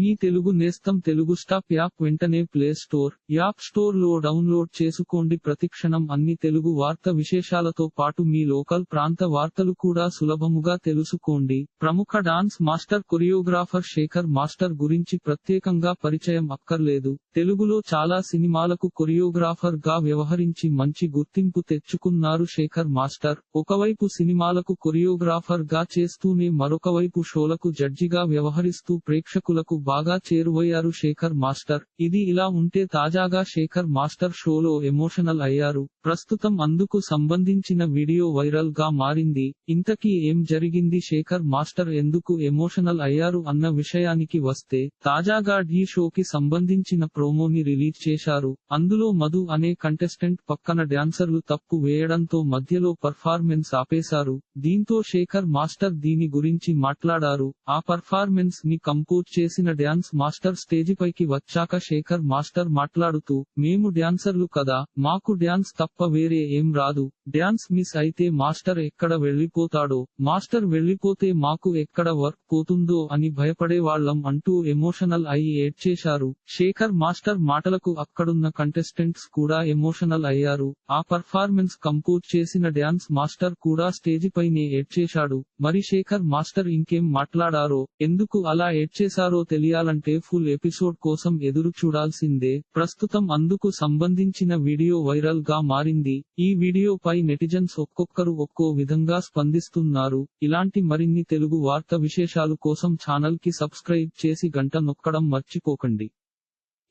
మీ తెలుగు నేస్తం Telugu stop app వెంటనే play store app స్టోర్లో డౌన్లోడ్ చేసుకోండి. ప్రతిక్షణం అన్ని తెలుగు వార్త విశేషాలతో పాటు మీ లోకల్ ప్రాంత వార్తలు కూడా సులభముగా తెలుసుకోండి. ప్రముఖ dance master choreographer Shekhar master గురించి ప్రత్యేకంగా పరిచయం అక్కర్లేదు. తెలుగులో చాలా సినిమాలకు కొరియోగ్రాఫర్గా వ్యవహరించి మంచి గుర్తింపు తెచ్చుకున్నారు శేఖర్ మాస్టర్. ఒకవైపు సినిమాలకు కొరియోగ్రాఫర్గా చేస్తూనే మరొకవైపు షోలకు జడ్జిగా వ్యవహరిస్తూ ప్రేక్షకులకు బాగా చేరువయ్యారు శేఖర్ మాస్టర్. ఇది ఇలా ఉంటే తాజాగా శేఖర్ మాస్టర్ షోలో ఎమోషనల్ అయ్యారు. ప్రస్తుతం అందుకు సంబంధించిన వీడియో వైరల్గా మారింది. ఇంతకీ ఏం జరిగింది? శేఖర్ మాస్టర్ ఎందుకు ఎమోషనల్ అయ్యారు అన్న విషయానికి వస్తే తాజాగా ఢీ షోకి సంబంధించిన ప్రోమోని రిలీజ్ చేశారు. అందులో మధు అనే కంటెస్టెంట్ పక్కన డాన్సర్లు తప్పు వేయడంతో మధ్యలో పర్ఫార్మెన్స్ ఆపేశారు. దీంతో శేఖర్ మాస్టర్ దీని గురించి మాట్లాడారు. ఆ పర్ఫార్మెన్స్ని కంపోజ్ చేసిన డ్యాన్స్ మాస్టర్ స్టేజి పైకి వచ్చాక శేఖర్ మాస్టర్ మాట్లాడుతూ మేము డ్యాన్సర్లు కదా మాకు డ్యాన్స్ తప్ప వేరే ఏం రాదు. డ్యాన్స్ మిస్ అయితే మాస్టర్ ఎక్కడ వెళ్ళిపోతాడో మాస్టర్ వెళ్ళిపోతే మాకు ఎక్కడ వర్క్ పోతుందో అని భయపడే వాళ్ళం అంటూ ఎమోషనల్ అయి ఏడ్చేశారు. శేఖర్ మాస్టర్ మాటలకు అక్కడున్న కంటెస్టెంట్స్ కూడా ఎమోషనల్ అయ్యారు. ఆ పర్ఫార్మెన్స్ కంపోజ్ చేసిన డ్యాన్స్ మాస్టర్ కూడా స్టేజి పైనే ఏడ్చేశాడు. మరి శేఖర్ మాస్టర్ ఇంకేం మాట్లాడారో ఎందుకు అలా ఏడ్చేశారో తెలియాలంటే ఫుల్ ఎపిసోడ్ కోసం ఎదురు చూడాల్సిందే. ప్రస్తుతం అందుకు సంబంధించిన వీడియో వైరల్గా మారింది. ఈ వీడియోపై నెటిజన్స్ ఒక్కొక్కరు ఒక్కో విధంగా స్పందిస్తున్నారు. ఇలాంటి మరిన్ని తెలుగు వార్త విశేషాలు కోసం ఛానల్కి సబ్స్క్రైబ్ చేసి గంట నొక్కడం మర్చిపోకండి.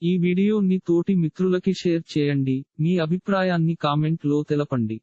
ఈ వీడియోని తోటి మిత్రులకి షేర్ చేయండి. మీ అభిప్రాయాన్ని కామెంట్లో తెలపండి.